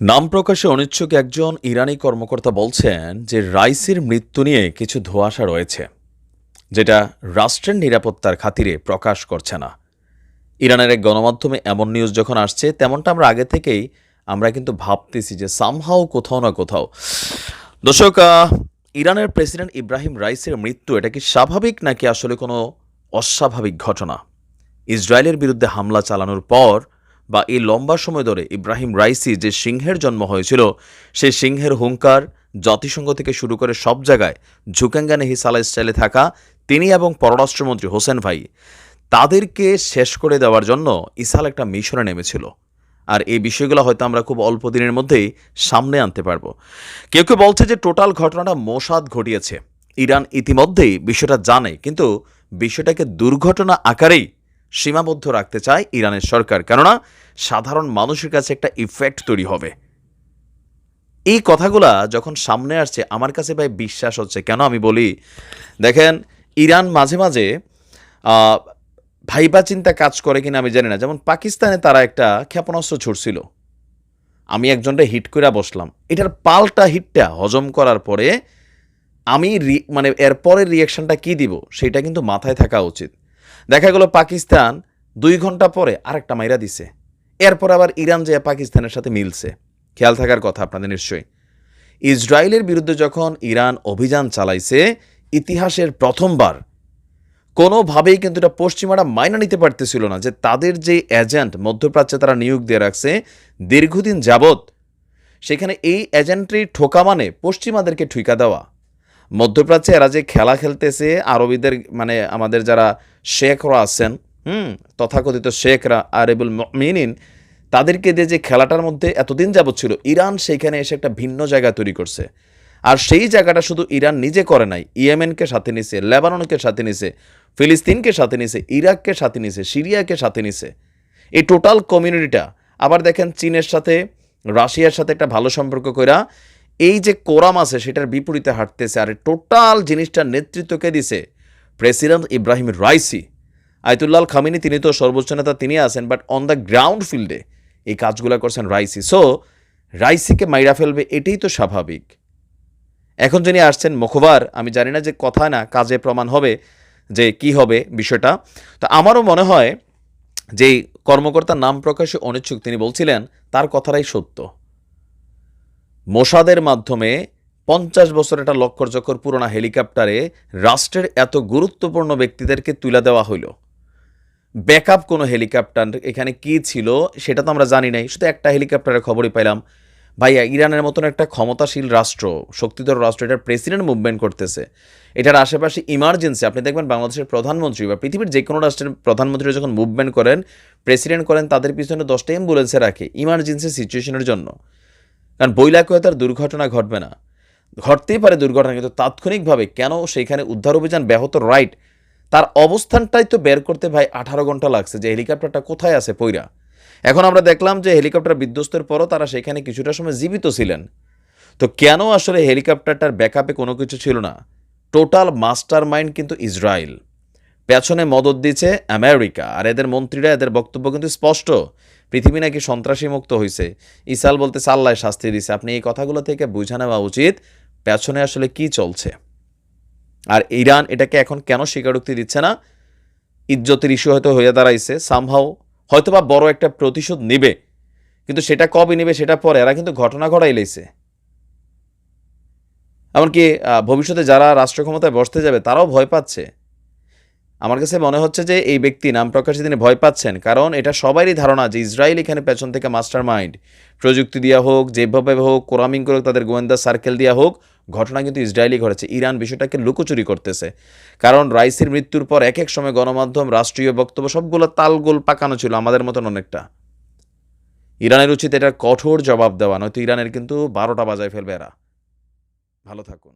নাম প্রকাশে অনিচ্ছুক একজন ইরানি কর্মকর্তা বলছেন যে রাইসির মৃত্যু নিয়ে কিছু ধোঁয়াশা রয়েছে, যেটা রাষ্ট্রের নিরাপত্তার খাতিরে প্রকাশ করছে না। ইরানের এক গণমাধ্যমে এমন নিউজ যখন আসছে, তেমনটা আমরা আগে থেকেই আমরা কিন্তু ভাবতেছি যে সামহাও কোথাও না কোথাও। দর্শক ইরানের প্রেসিডেন্ট ইব্রাহিম রাইসের মৃত্যু, এটা কি স্বাভাবিক নাকি আসলে কোনো অস্বাভাবিক ঘটনা? ইসরায়েলের বিরুদ্ধে হামলা চালানোর পর বা এই লম্বা সময় ধরে ইব্রাহিম রাইসি যে সিংহের জন্ম হয়েছিল সেই সিংহের হুঙ্কার, জাতিসংঘ থেকে শুরু করে সব জায়গায় ঝুকাঙ্গানে হিসালা স্টাইলে থাকা তিনি এবং পররাষ্ট্রমন্ত্রী হোসেন ভাই, তাদেরকে শেষ করে দেওয়ার জন্য ইসাল একটা মিশনে নেমেছিল। আর এই বিষয়গুলো হয়তো আমরা খুব অল্প দিনের মধ্যেই সামনে আনতে পারব। কেউ কেউ বলছে যে টোটাল ঘটনাটা মোসাদ ঘটিয়েছে। ইরান ইতিমধ্যেই বিষয়টা জানে, কিন্তু বিষয়টাকে দুর্ঘটনা আকারেই সীমাবদ্ধ রাখতে চায় ইরানের সরকার। কেননা, সাধারণ মানুষের কাছে একটা ইফেক্ট তৈরি হবে। এই কথাগুলা যখন সামনে আসছে, আমার কাছে ভাই বিশ্বাস হচ্ছে। কেন আমি বলি? দেখেন, ইরান মাঝে মাঝে ভাইবা চিন্তা কাজ করে কিনা আমি জানি না। যেমন পাকিস্তানে তারা একটা ক্ষেপণাস্ত্র ছুটছিল আমি একজনটা হিট করে বসলাম। এটার পাল্টা হিটটা হজম করার পরে আমি মানে এর পরের রিয়াকশনটা কি দিব? সেটা কিন্তু মাথায় থাকা উচিত। দেখা গেল পাকিস্তান দুই ঘণ্টা পরে আরেকটা মাইরা দিছে। এরপর আবার ইরান যে পাকিস্তানের সাথে মিলছে। খেয়াল থাকার কথা আপনাদের নিশ্চয়ই। ইসরায়েলের বিরুদ্ধে যখন ইরান অভিযান চালাইছে, ইতিহাসের প্রথমবার, কোনোভাবেই কিন্তু এটা পশ্চিমারা মাইনা নিতে পারতেছিল না যে তাদের যে এজেন্ট মধ্যপ্রাচ্যে তারা নিয়োগ দিয়ে রাখছে দীর্ঘদিন যাবৎ, সেখানে এই এজেন্ট্রি ঠোকা মানে পশ্চিমাদেরকে ঠুইকা দেওয়া। মধ্যপ্রাচ্যে এরা যে খেলা খেলতেছে, আরবিদের মানে আমাদের যারা শেখরা আছেন, হুম, তথাকথিত শেখরা আরেবুল মিনিন তাদেরকে দিয়ে যে খেলাটার মধ্যে এতদিন যাবৎ ছিল, ইরান সেইখানে এসে একটা ভিন্ন জায়গা তৈরি করছে। আর সেই জায়গাটা শুধু ইরান নিজে করে নাই, ইয়েমেনকে সাথে নিছে, লেবাননকে সাথে নিছে, ফিলিস্তিনকে সাথে নিছে, ইরাককে সাথে নিছে, সিরিয়াকে সাথে নিছে। এই টোটাল কমিউনিটিটা, আবার দেখেন চীনের সাথে, রাশিয়ার সাথে একটা ভালো সম্পর্ক কইরা, এই যে কোরাম আছে সেটার বিপরীতে হাঁটতেছে, আর টোটাল জিনিসটার নেতৃত্বকে দিছে president Ebrahim Raisi, Ayatollah Khamenei তিনি তো সর্বোচ্চ নেতা, তিনি আছেন বাট অন দ্য গ্রাউন্ড ফিল্ডে এই কাজগুলো করছেন রাইসি। সো রাইসিকে মাইরা ফেলবে, এটাই তো স্বাভাবিক। এখন যিনি আসছেন মুখবার, আমি জানি না যে কথা না, কাজে প্রমাণ হবে যে কি হবে বিষয়টা। তো আমারও মনে হয় যে কর্মকর্তার নাম প্রকাশে অনিচ্ছুক, তিনি বলছিলেন, তার কথাটাই সত্য। মোসাদের মাধ্যমে পঞ্চাশ বছর একটা লক্কর চক্কর পুরোনো হেলিকপ্টারে রাষ্ট্রের এত গুরুত্বপূর্ণ ব্যক্তিদেরকে তুলে দেওয়া হইল। ব্যাকআপ কোনো হেলিকপ্টার এখানে কি ছিল সেটা তো আমরা জানি নাই, শুধু একটা হেলিকপ্টারের খবরই পাইলাম। ভাইয়া, ইরানের মতন একটা ক্ষমতাশীল রাষ্ট্র, শক্তিধর রাষ্ট্র, এটার প্রেসিডেন্ট মুভমেন্ট করতেছে। এটার আশেপাশে ইমার্জেন্সি আপনি দেখবেন বাংলাদেশের প্রধানমন্ত্রী বা পৃথিবীর যে কোনো রাষ্ট্রের প্রধানমন্ত্রী যখন মুভমেন্ট করেন প্রেসিডেন্ট করেন, তাদের পিছনে দশটা অ্যাম্বুলেন্সে রাখে ইমার্জেন্সি সিচুয়েশনের জন্য। কারণ বইলাকুয়ে তার দুর্ঘটনা ঘটবে না। ঘটতেই পারে দুর্ঘটনা, কিন্তু তাৎক্ষণিকভাবে কেন সেইখানে উদ্ধার অভিযান ব্যাহত রাইট তার অবস্থানটাই তো বের করতে ভাই আঠারো ঘণ্টা লাগছে, যে হেলিকপ্টারটা কোথায় আছে পইরা? এখন আমরা দেখলাম যে হেলিকপ্টার বিধ্বস্তের পরও তারা সেখানে কিছুটা সময় জীবিত ছিলেন। তো কেন আসলে হেলিকপ্টারটার ব্যাকআপে কোনো কিছু ছিল না? টোটাল মাস্টার মাইন্ড কিন্তু ইসরায়েল পেছনে মদত দিচ্ছে আমেরিকা আর এদের মন্ত্রীরা, এদের বক্তব্য কিন্তু স্পষ্ট। পৃথিবী নাকি সন্ত্রাসী মুক্ত হয়েছে ইসাল বলতে সাল্লায় শাস্তি দিছে। আপনি এই কথাগুলো থেকে বুঝে নেওয়া উচিত। পেছনে আসলে কি চলছে? আর ইরান এটাকে এখন কেন স্বীকারোক্তি দিচ্ছে না? ইজ্জতের ইস্যু হয়তো হয়ে দাঁড়াইছে সামহাও হয়তো বা বড় একটা প্রতিশোধ নেবে। কিন্তু সেটা কবে নেবে, সেটা পরে, এরা কিন্তু ঘটনা ঘটাই লেছে এমনকি ভবিষ্যতে যারা রাষ্ট্র ক্ষমতায় বসতে যাবে, তারাও ভয় পাচ্ছে। আমার কাছে মনে হচ্ছে যে এই ব্যক্তি নাম প্রকাশে তিনি ভয় পাচ্ছেন, কারণ এটা সবারই ধারণা যে ইসরায়েল এখানে পেছন থেকে মাস্টার মাইন্ড প্রযুক্তি দেওয়া হোক, যেভাবে হোক কোরামিং করে তাদের গোয়েন্দা সার্কেল দেওয়া হোক, ঘটনা কিন্তু ইসরায়েলই ঘটেছে। ইরান বিষয়টাকে লুকোচুরি করতেছে। কারণ রাইসির মৃত্যুর পর এক এক সময় গণমাধ্যম, রাষ্ট্রীয় বক্তব্য, সবগুলো তালগোল পাকানো ছিল আমাদের মতন অনেকটা। ইরানের উচিত এটা কঠোর জবাব দেওয়া, নয়তো ইরানের কিন্তু বারোটা বাজায় ফেলবে এরা। ভালো থাকুন।